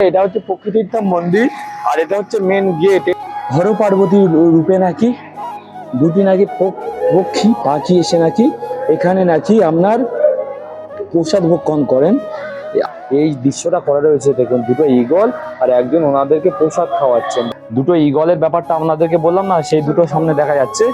এটা হচ্ছে প্রকৃতির ধাম মন্দির, আর এটা হচ্ছে মেন গেট হর পার্বতী রূপে নাকি, দুটি নাকি পক- পক্ষী পাখি এসে নাকি এখানে নাকি আপনার প্রসাদ ভক্ষণ করেন। এই দৃশ্যটা করা রয়েছে, দেখুন, দুটো ইগল আর একজন ওনাদেরকে প্রসাদ খাওয়াচ্ছেন। দুটো ইগলের ব্যাপারটা আপনাদেরকে বললাম না, সেই দুটো সামনে দেখা যাচ্ছে।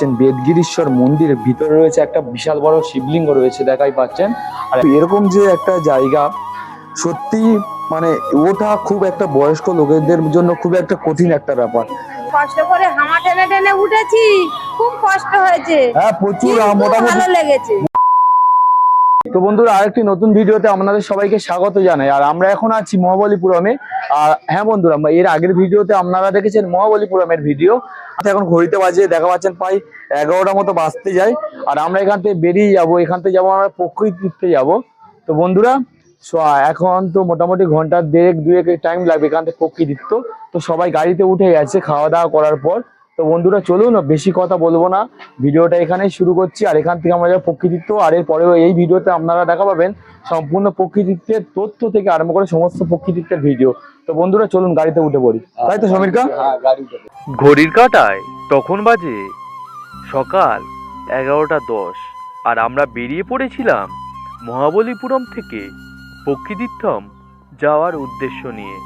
পাচ্ছেন বেদগিরিশ্বর মন্দিরের ভিতরে রয়েছে একটা বিশাল বড় শিবলিঙ্গ রয়েছে দেখাই পাচ্ছেন। আর এরকম যে একটা জায়গা সত্যি মানে ওটা খুব একটা বয়স্ক লোকেদের জন্য খুব একটা কঠিন একটা ব্যাপার। কষ্ট করে হামা টেনে টেনে উঠেছি খুব কষ্ট হয়েছে। হ্যাঁ প্রচুর ভালো লেগেছে। তো বন্ধুরা আরেকটি নতুন ভিডিওতে আপনাদের সবাইকে স্বাগত জানাই। আর আমরা এখন আছি মহাবলীপুরমে। আর হ্যাঁ বন্ধুরা এর আগের ভিডিওতে আপনারা দেখেছেন মহাবলীপুরমের ভিডিও। এখন ঘড়িতে বাজে, দেখা পাচ্ছেন প্রায় এগারোটার মতো বাঁচতে যায়। আর আমরা এখান থেকে বেরিয়ে যাব, এখান থেকে যাব, আমরা প্রকৃতিতে যাব। তো বন্ধুরা এখন তো মোটামুটি ঘণ্টা দেড়েক, দুয়েক টাইম লাগবে এখান থেকে প্রকৃতিত্ব। তো সবাই গাড়িতে উঠে গেছে, খাওয়া দাওয়া করার পর। তো বন্ধুরা চলুন বেশি কথা বলব না। ভিডিওটা এখানেই শুরু করছি। আর এখান থেকে আমরা যাব প্রকৃতিত্ব। আর এর পরেও এই ভিডিওতে আপনারা দেখা পাবেন সম্পূর্ণ প্রকৃতিত্বের তথ্য থেকে আরম্ভ করে সমস্ত প্রকৃতিত্বের ভিডিও তো বন্ধুরা চলুন গাড়িতে উঠে পড়ি। তাই তো সমীর কা ঘড়ির কাঁটায় তখন বাজে সকাল এগারোটা দশ। আর আমরা বেরিয়ে পড়েছিলাম মহাবলীপুরম থেকে পক্ষীতীর্থম যাওয়ার উদ্দেশ্য নিয়ে।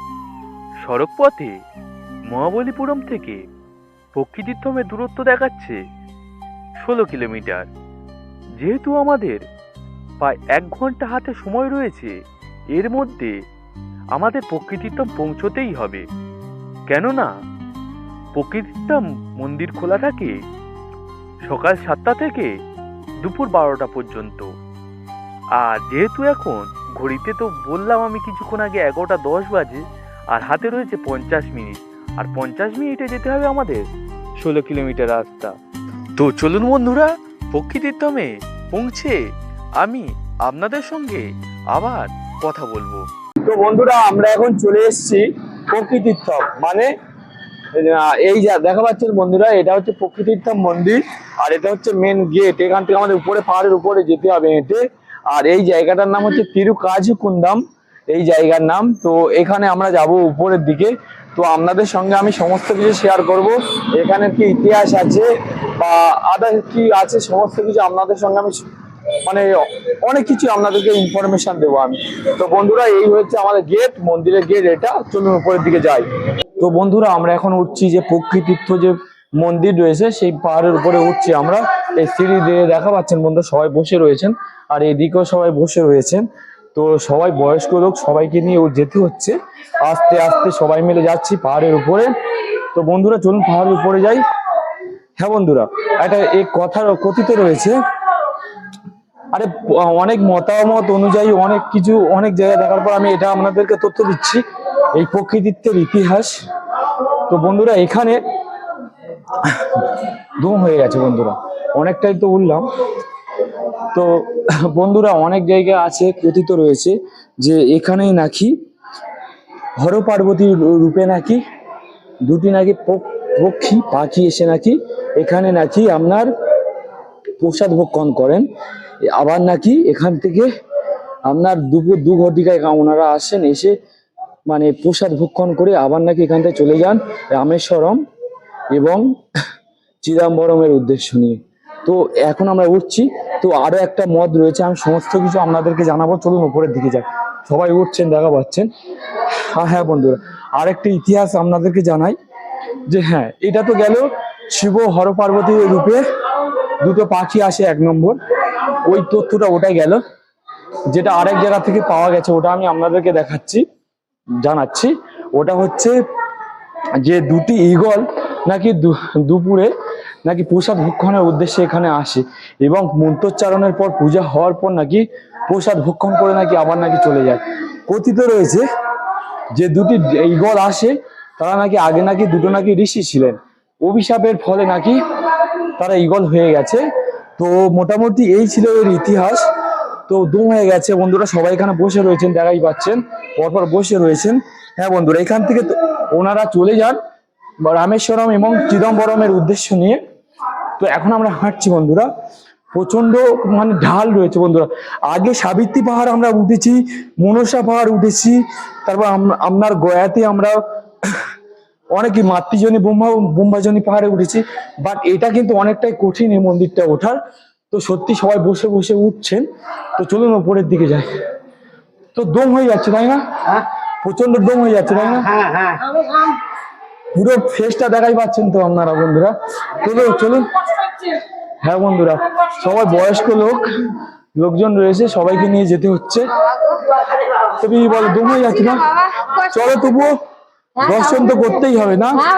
সড়কপথে মহাবলীপুরম থেকে পক্ষীতীর্থমের দূরত্ব দেখাচ্ছে। ষোলো কিলোমিটার। যেহেতু আমাদের প্রায় এক ঘণ্টা হাতে সময় রয়েছে, এর মধ্যে আমাদের পক্ষীতীর্থম পৌঁছতেই হবে। কেননা প্রকৃতিতাম মন্দির খোলা থাকে সকাল সাতটা থেকে দুপুর বারোটা পর্যন্ত। আর যেহেতু এখন ঘড়িতে তো বললাম আমি কিছুক্ষণ আগে এগারোটা দশ বাজে, আর হাতে রয়েছে পঞ্চাশ মিনিট। আর পঞ্চাশ মিনিটে যেতে হবে আমাদের ষোলো কিলোমিটার রাস্তা। তো চলুন বন্ধুরা প্রকৃতিতমে পৌঁছে আমি আপনাদের সঙ্গে আবার কথা বলব। তো বন্ধুরা আমরা এখন চলে এসেছি প্রকৃতিত্ব মানে এই যা দেখা পাচ্ছেন বন্ধুরা এটা হচ্ছে প্রকৃতিত্ব মন্দির আর এটা হচ্ছে মেন গেট এখান থেকে আমাদের উপরে পাহাড়ের উপরে যেতে হবে হেঁটে। আর এই জায়গাটার নাম হচ্ছে তিরুকাজকুন্দাম। এই জায়গার নাম। তো এখানে আমরা যাব উপরের দিকে। তো আপনাদের সঙ্গে আমি সমস্ত কিছু শেয়ার করব। এখানে কি ইতিহাস আছে বা আদার কি আছে, সমস্ত কিছু আপনাদের সঙ্গে আমি মানে অনেক কিছু আপনাদেরকে ইনফরমেশন দেবো আমি। তো বন্ধুরা, এই হচ্ছে আমাদের গেট মন্দিরের গেট এটা। চলুন উপরের দিকে যাই। তো বন্ধুরা, আমরা এখন উঠছি যে প্রকৃতিত্ব যে মন্দির রয়েছে, সেই পাহাড়ের উপরে উঠছি আমরা। এই সিঁড়ি দিয়ে দেখা পাচ্ছেন বন্ধুরা, সবাই বসে রয়েছেন। আর এদিকেও সবাই বসে রয়েছেন। তো সবাই বয়স্ক লোক, সবাইকে নিয়ে ও যেতে হচ্ছে। আস্তে আস্তে সবাই মিলে যাচ্ছি পাহাড়ের উপরে। তো বন্ধুরা, চলুন পাহাড়ের উপরে যাই। হ্যাঁ বন্ধুরা, একটা এই কথার কথিত রয়েছে। আরে, অনেক মতামত অনুযায়ী অনেক কিছু, অনেক জায়গায় দেখার পর আমি এটা আপনাদেরকে তথ্য দিচ্ছি। এই প্রকৃতিত্বের ইতিহাস। তো বন্ধুরা, এখানে দম হয়ে গেছে বন্ধুরা। অনেকটাই তো উঠলাম। তো বন্ধুরা অনেক জায়গা আছে কথিত রয়েছে যে এখানেই নাকি হর পার্বতী রূপে নাকি দুটি নাকি পক- পক্ষী পাখি এসে নাকি এখানে নাকি আপনার প্রসাদ ভক্ষণ করেন। আবার নাকি এখান থেকে আপনার দুপুর দু ঘটিকায় ওনারা আসেন, এসে মানে প্রসাদ ভক্ষণ করে আবার নাকি এখান থেকে চলে যান রামেশ্বরম এবং চিদাম্বরমের উদ্দেশ্য নিয়ে। তো এখন আমরা উঠছি। তো আরও একটা মত রয়েছে, আমি সমস্ত কিছু আপনাদেরকে জানাব। চলুন উপরের দিকে যাই সবাই উঠছেন, দেখা পাচ্ছেন? হ্যাঁ হ্যাঁ বন্ধুরা। আরেকটি ইতিহাস আপনাদেরকে জানাই, যে হ্যাঁ এটা তো গেল শিব হর পার্বতী রূপে। দুটো পাখি আসে এক নম্বর। ওই তথ্যটা ওটাই গেল, যেটা আরেক জায়গা থেকে পাওয়া গেছে, ওটা আমি আপনাদেরকে দেখাচ্ছি, জানাচ্ছি। ওটা হচ্ছে যে দুটি ঈগল নাকি দুপুরে নাকি প্রসাদ ভক্ষণের উদ্দেশ্যে এখানে আসে এবং মন্ত্রোচ্চারণের পর পূজা হওয়ার পর নাকি প্রসাদ ভক্ষণ করে নাকি আবার নাকি চলে যায়। কথিত রয়েছে যে দুটি ঈগল আসে, তারা নাকি আগে নাকি দুটো নাকি ঋষি ছিলেন। অভিশাপের ফলে নাকি তারা ঈগল হয়ে গেছে। তো মোটামুটি এই ছিল এর ইতিহাস। তো দম হয়ে গেছে। বন্ধুরা সবাই এখানে বসে রয়েছেন দেখাই পাচ্ছেন, পরপর বসে রয়েছেন। হ্যাঁ বন্ধুরা, এখান থেকে ওনারা চলে যান। রামেশ্বরম এবং চিদম্বরমের উদ্দেশ্য নিয়ে তো এখন আমরা হাঁটছি বন্ধুরা। প্রচণ্ড মানে ঢাল রয়েছে বন্ধুরা। আগে সাবিত্রী পাহাড় আমরা উঠেছি মনসা পাহাড় উঠেছি তারপর আপনার গয়াতে আমরা অনেকে মাতৃজনী বোম্বা বোম্বাজনী পাহাড়ে উঠেছি বাট এটা কিন্তু অনেকটাই কঠিন এই মন্দিরটা ওঠার। তো সত্যি সবাই বসে বসে উঠছেন। তো চলুন উপরের দিকে যাই। তো দম হয়ে যাচ্ছে তাই না? প্রচণ্ড দম হয়ে যাচ্ছে তাই না? পুরো ফেসটা দেখাই পাচ্ছেন তো আপনারা বন্ধুরা। চলুন চলুন। হ্যাঁ বন্ধুরা সবাই বয়স্ক লোক লোকজন রয়েছে সবাইকে নিয়ে যেতে হচ্ছে। তুমি বলো দম হয়ে যাচ্ছে না চলো তবুও দর্শন তো করতেই হবে না? হ্যাঁ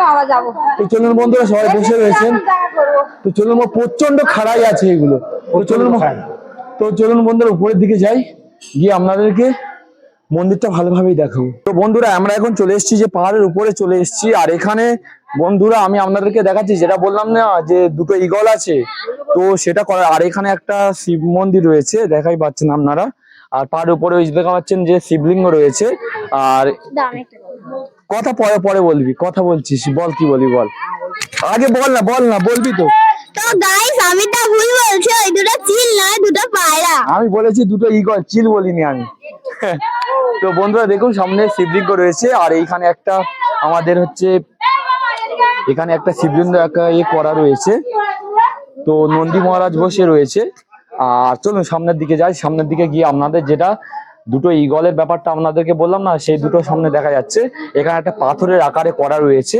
তো চলুন বন্ধুরা সবাই বসে রয়েছেন। তো চলুন মা প্রচণ্ড খাড়াই আছে এগুলো। তো চলুন মা- তো চলুন বন্ধুরা উপরের দিকে যাই। গিয়ে আপনাদেরকে মন্দিরটা ভালোভাবেই দেখাবো তো বন্ধুরা আমরা এখন চলে এসেছি যে পাহাড়ের উপরে চলে এসেছি আর এখানে বন্ধুরা আমি আপনাদেরকে দেখাচ্ছি যেটা বললাম না যে দুটো ইগল আছে তো সেটা করা আর এখানে একটা শিব মন্দির রয়েছে দেখাই পাচ্ছেন আপনারা। আর পাহাড়ের উপরে ওই দেখা পাচ্ছেন যে শিবলিঙ্গ রয়েছে আর কথা পরে পরে বলবি কথা বলছিস বল কি বলবি বল। আগে বল না বল না বলবি তো। তো গাইস আমি তা ভুল বলছি ওই দুটো চিল নয় দুটো পায়রা। আমি বলেছি দুটো ইগল চিল বলিনি আমি। তো বন্ধুরা দেখুন, সামনে শিবলিঙ্গ রয়েছে, আর এইখানে একটা আমাদের হচ্ছে, এখানে একটা শিবলিঙ্গ একটা ইয়ে করা রয়েছে। তো নন্দী মহারাজ বসে রয়েছে। আর চলুন, সামনের দিকে যাই। সামনের দিকে গিয়ে আপনাদের যেটা দুটো ইগলের ব্যাপারটা আপনাদেরকে বললাম না, সেই দুটো সামনে দেখা যাচ্ছে। এখানে একটা পাথরের আকারে করা রয়েছে।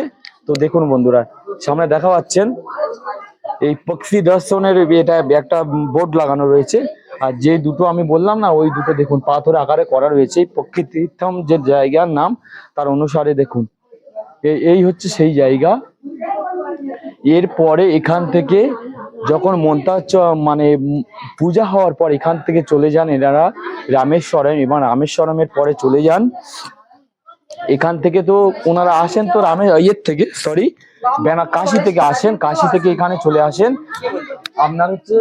তো দেখুন বন্ধুরা, সামনে দেখা পাচ্ছেন, এই পক্ষী দর্শনের এটা একটা বোর্ড লাগানো রয়েছে। আর যে দুটো আমি বললাম না, ওই দুটো দেখুন, পাথর আকারে করা রয়েছে। এই পক্ষী তীর্থম যে জায়গার নাম, তার অনুসারে দেখুন। এই হচ্ছে সেই জায়গা। এরপরে এখান থেকে যখন মন্তা মানে পূজা হওয়ার পর এখান থেকে চলে যান এনারা রামেশ্বরম, এবং রামেশ্বরমের পরে চলে যান। এখান থেকে তো ওনারা আসেন তো রামে, ইয়ের থেকে সরি বেনা কাশি থেকে আসেন কাশি থেকে এখানে চলে আসেন। আপনার হচ্ছে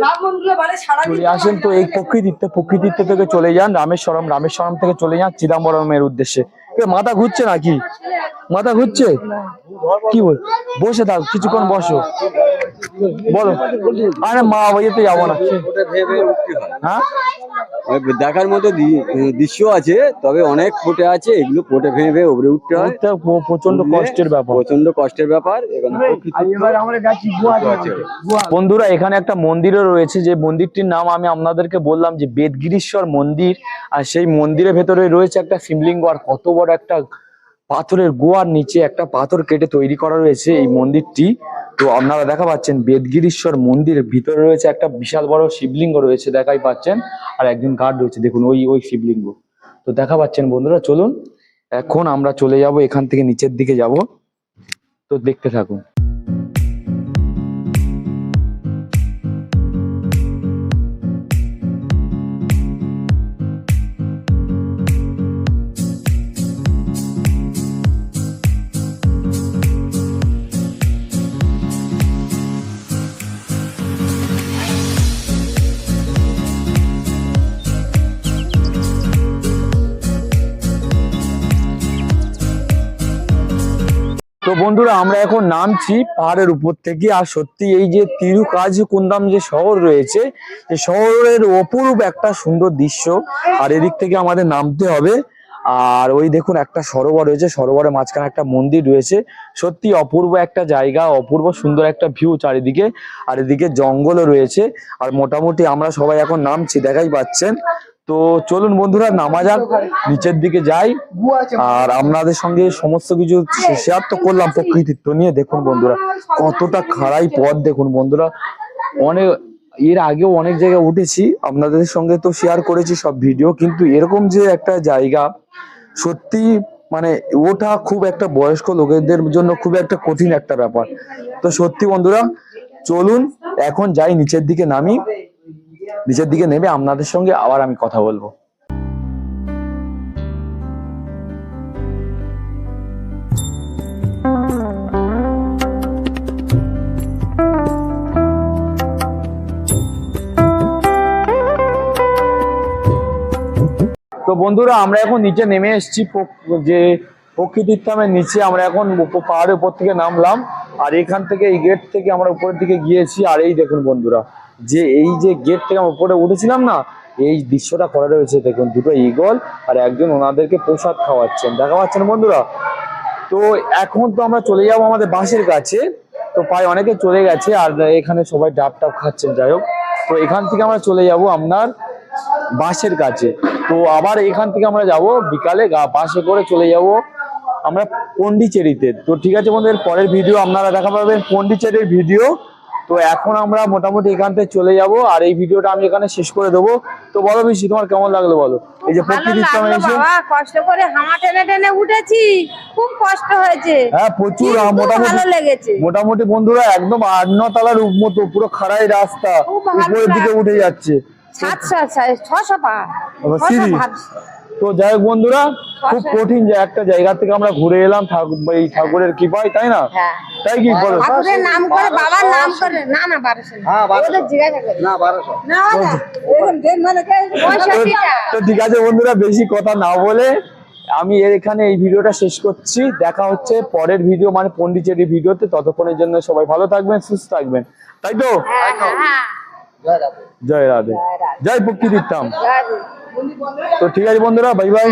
চলে আসেন তো এই প্রকৃতিতে প্রকৃতিতে থেকে চলে যান রামেশ্বরম রামেশ্বরম থেকে চলে যান চিদাম্বরমের উদ্দেশ্যে। মাথা ঘুরছে নাকি? মাথা ঘুরছে? কি বল? বসে থাক কিছুক্ষণ বসো। বলো। আরে মা বাড়িতে যাব না। হ্যাঁ? দেখার মতো দি- দৃশ্য আছে তবে অনেক ফুটে আছে এগুলো ফুটে ভেঙে ভেঙে উপরে উঠতে হয়। প্রচণ্ড কষ্টের ব্যাপার। প্রচণ্ড কষ্টের ব্যাপার। বন্ধুরা এখানে একটা মন্দিরও রয়েছে যে মন্দিরটির নাম আমি আপনাদেরকে বললাম যে বেদগিরিশ্বর মন্দির আর সেই মন্দিরের ভেতরে রয়েছে একটা শিবলিঙ্গ আর কত বড় একটা পাথরের গোয়ার নিচে একটা পাথর কেটে তৈরি করা রয়েছে এই মন্দিরটি। তো আপনারা দেখা পাচ্ছেন বেদগিরিশ্বর মন্দিরের ভিতরে রয়েছে একটা বিশাল বড় শিবলিঙ্গ রয়েছে দেখাই পাচ্ছেন, আর একজন গার্ড রয়েছে। দেখুন, ওই ওই শিবলিঙ্গ। তো দেখা পাচ্ছেন বন্ধুরা, চলুন, এখন আমরা চলে যাব, এখান থেকে নিচের দিকে যাব। তো দেখতে থাকুন। তো বন্ধুরা, আমরা এখন নামছি পাহাড়ের উপর থেকে। আর সত্যি এই যে তিরু কাজ কুন্দাম যে শহর রয়েছে শহরের অপরূপ একটা সুন্দর দৃশ্য। আর এদিক থেকে আমাদের নামতে হবে আর ওই দেখুন একটা সরোবর রয়েছে, সরোবরের মাঝখানে একটা মন্দির রয়েছে। সত্যি অপূর্ব একটা জায়গা, অপূর্ব সুন্দর একটা ভিউ চারিদিকে। আর এদিকে জঙ্গলও রয়েছে। আর মোটামুটি আমরা সবাই এখন নামছি, দেখাই পাচ্ছেন। তো চলুন বন্ধুরা, নামা যাক, নিচের দিকে যাই। আর আপনাদের সঙ্গে সমস্ত কিছু শেয়ার তো করলাম প্রকৃতিত্ব নিয়ে। দেখুন বন্ধুরা, কতটা খাড়াই পথ দেখুন বন্ধুরা। অনেক এর আগেও অনেক জায়গায় উঠেছি, আপনাদের সঙ্গে তো শেয়ার করেছি সব ভিডিও কিন্তু এরকম যে একটা জায়গা, সত্যি মানে ওটা খুব একটা বয়স্ক লোকেদের জন্য খুব একটা কঠিন একটা ব্যাপার। তো সত্যি বন্ধুরা, চলুন, এখন যাই, নিচের দিকে নামি, নিচের দিকে নেমে আপনাদের সঙ্গে আবার আমি কথা বলব। তো বন্ধুরা, আমরা এখন নিচে নেমে এসেছি যে প্রকৃতির থামের নিচে। আমরা এখন পাহাড়ের উপর থেকে নামলাম, আর এখান থেকে এই গেট থেকে আমরা উপরের দিকে গিয়েছি। আর এই দেখুন বন্ধুরা, যে এই যে গেট থেকে আমরা উপরে উঠেছিলাম না, এই দৃশ্যটা করা রয়েছে। দেখুন, দুটো ইগল আর একজন ওনাদেরকে প্রসাদ খাওয়াচ্ছেন। দেখা পাচ্ছেন বন্ধুরা? তো এখন তো আমরা চলে যাব আমাদের বাসের কাছে। তো প্রায় অনেকে চলে গেছে, আর এখানে সবাই ডাব টাব খাচ্ছেন। যাই হোক, তো এখান থেকে আমরা চলে যাব আপনার বাসের কাছে। তো আবার এখান থেকে আমরা যাব বিকালে গা- বাসে করে চলে যাব আমরা পন্ডিচেরিতে। তো ঠিক আছে বন্ধুদের পরের ভিডিও আপনারা দেখা পাবেন পন্ডিচেরির ভিডিও তো এখন আমরা মোটামুটি এখান থেকে চলে যাব আর এই ভিডিওটা আমি এখানে শেষ করে দেবো। তো বলো বেশি তোমার কেমন লাগল বলো? এই যে প্রকৃতির এসে কষ্ট করে হামা টেনে টেনে উঠেছি খুব কষ্ট হয়েছে। হ্যাঁ প্রচুর মোটামুটি লেগেছে। মোটামুটি বন্ধুরা একদম আট ন তলার মতো পুরো খাড়াই রাস্তা উপরের দিকে উঠে যাচ্ছে। তো যাই হোক বন্ধুরা খুব কঠিন যে একটা জায়গা থেকে আমরা ঘুরে এলাম ঠাকুর এই ঠাকুরের কৃপায় তাই না? হ্যাঁ। তাই কি বলো ঠাকুরের নাম করে বাবার নাম না না মানে? তো- ঠিক আছে বন্ধুরা বেশি কথা না বলে আমি এখানে এই ভিডিওটা শেষ করছি। দেখা হচ্ছে পরের ভিডিও মানে পন্ডিচেরি ভিডিওতে। ততক্ষণের জন্য সবাই ভালো থাকবেন সুস্থ থাকবেন। তাই তো? হ্যাঁ, হ্যাঁ। জয় রাধে। জয় প্রকৃতির ধাম ভক্তি দিতাম তো ঠিক আছে বন্ধুরা বাই বাই